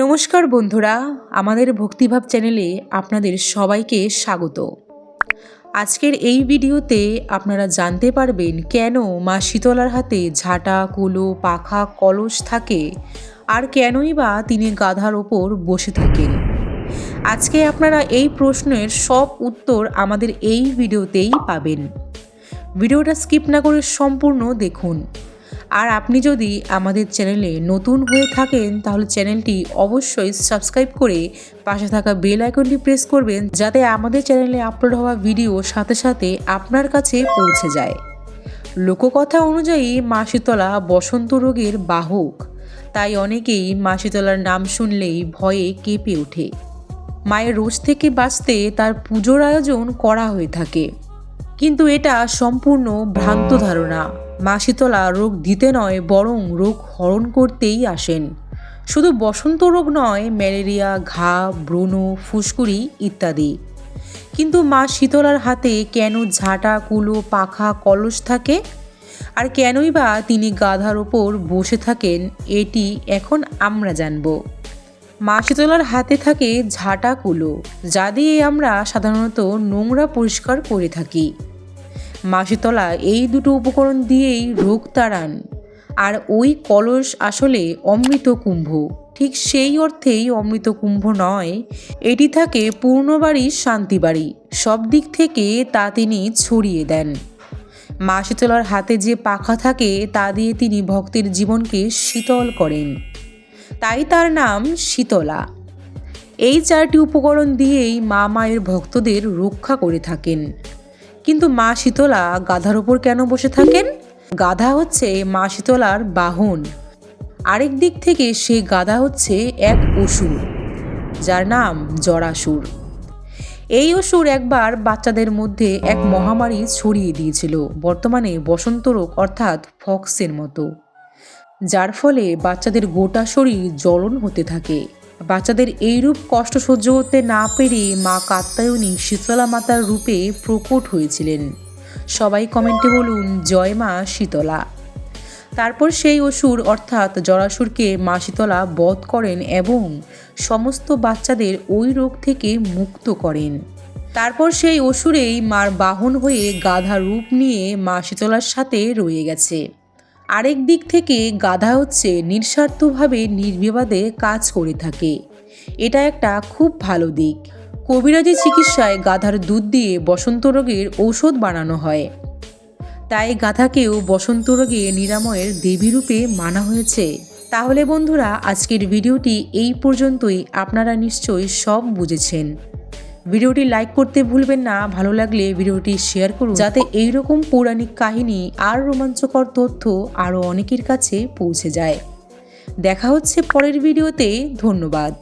নমস্কার বন্ধুরা, আমাদের ভক্তিভাব চ্যানেলে আপনাদের সবাইকে স্বাগত। আজকের এই ভিডিওতে আপনারা জানতে পারবেন কেন মা শীতলার হাতে ঝাঁটা, কুলো, পাখা, কলস থাকে আর কেনই বা তিনি গাধার ওপর বসে থাকেন। আজকে আপনারা এই প্রশ্নের সব উত্তর আমাদের এই ভিডিওতেই পাবেন। ভিডিওটা স্কিপ না করে সম্পূর্ণ দেখুন। আর আপনি যদি আমাদের চ্যানেলে নতুন হয়ে থাকেন, তাহলে চ্যানেলটি অবশ্যই সাবস্ক্রাইব করে পাশে থাকা বেল আইকনটি প্রেস করবেন, যাতে আমাদের চ্যানেলে আপলোড হওয়া ভিডিও সাথে সাথে আপনার কাছে পৌঁছে যায়। লোককথা অনুযায়ী মা বসন্ত রোগের বাহক। তাই অনেকেই মা শীতলার নাম শুনলেই ভয়ে কেঁপে ওঠে। মায়ের রোজ থেকে বাঁচতে তার পুজোর আয়োজন করা হয়ে থাকে। কিন্তু এটা সম্পূর্ণ ভ্রান্ত ধারণা। মা শীতলা রোগ দিতে নয়, বরং রোগ হরণ করতেই আসেন। শুধু বসন্ত রোগ নয়, ম্যালেরিয়া, ঘা, ব্রণ, ফুসকুড়ি ইত্যাদি। কিন্তু মা শীতলার হাতে কেন ঝাঁটা, কুলো, পাখা, কলস থাকে? আর কেনই বা তিনি গাধার ওপর বসে থাকেন, এটি এখন আমরা জানব। মা শীতলার হাতে থাকে ঝাঁটা, কুলো, যা দিয়ে আমরা সাধারণত নোংরা পরিষ্কার করে থাকি। মাসিতলা এই দুটো উপকরণ দিয়েই রোগ তাড়ান। আর ওই কলস আসলে অমৃত কুম্ভ। ঠিক সেই অর্থেই অমৃত কুম্ভ নয়, এটি থাকে পূর্ণবাড়ির শান্তিবাড়ি। সব দিক থেকে তা তিনি ছড়িয়ে দেন। মা শীতলার হাতে যে পাখা থাকে, তা দিয়ে তিনি ভক্তের জীবনকে শীতল করেন। তাই তার নাম শীতলা। এই চারটি উপকরণ দিয়েই মা মায়ের ভক্তদের রক্ষা করে থাকেন। কিন্তু মা শীতলা গাধার ওপর কেন বসে থাকেন? গাধা হচ্ছে মা শীতলার বাহন। আরেক দিক থেকে সে গাধা হচ্ছে এক অসুর, যার নাম জরাসুর। এই অসুর একবার বাচ্চাদের মধ্যে এক মহামারী ছড়িয়ে দিয়েছিল, বর্তমানে বসন্ত রোগ অর্থাৎ ফক্সের মতো, যার ফলে বাচ্চাদের গোটা শরীর জ্বলন হতে থাকে। বাচ্চাদের এইরূপ কষ্ট সহ্য করতে না পেরে মা কাত্তায়নী শীতলা মাতার রূপে প্রকট হয়েছিলেন। সবাই কমেন্টে বলুন, জয় মা শীতলা। তারপর সেই অসুর অর্থাৎ জরাসুরকে মা শীতলা বধ করেন এবং সমস্ত বাচ্চাদের ওই রোগ থেকে মুক্ত করেন। তারপর সেই অসুরেই মার বাহন হয়ে গাধা রূপ নিয়ে মা শীতলার সাথে রয়ে গেছে। আরেক দিক থেকে গাধা হচ্ছে নিঃস্বার্থভাবে নির্বিবাদে কাজ করে থাকে। এটা একটা খুব ভালো দিক। কবিরাজি চিকিৎসায় গাধার দুধ দিয়ে বসন্ত রোগের ঔষধ বানানো হয়। তাই গাধাকেও বসন্ত রোগে নিরাময়ের দেবীরূপে মানা হয়েছে। তাহলে বন্ধুরা, আজকের ভিডিওটি এই পর্যন্তই। আপনারা নিশ্চয়ই সব বুঝেছেন। ভিডিওটি লাইক করতে ভুলবেন না, ভালো লাগলে ভিডিওটি শেয়ার করুন। যাতে এইরকম পৌরাণিক কাহিনী আর রোমাঞ্চকর তথ্য আরও অনেকের কাছে পৌঁছে যায়। দেখা হচ্ছে পরের ভিডিওতে, ধন্যবাদ।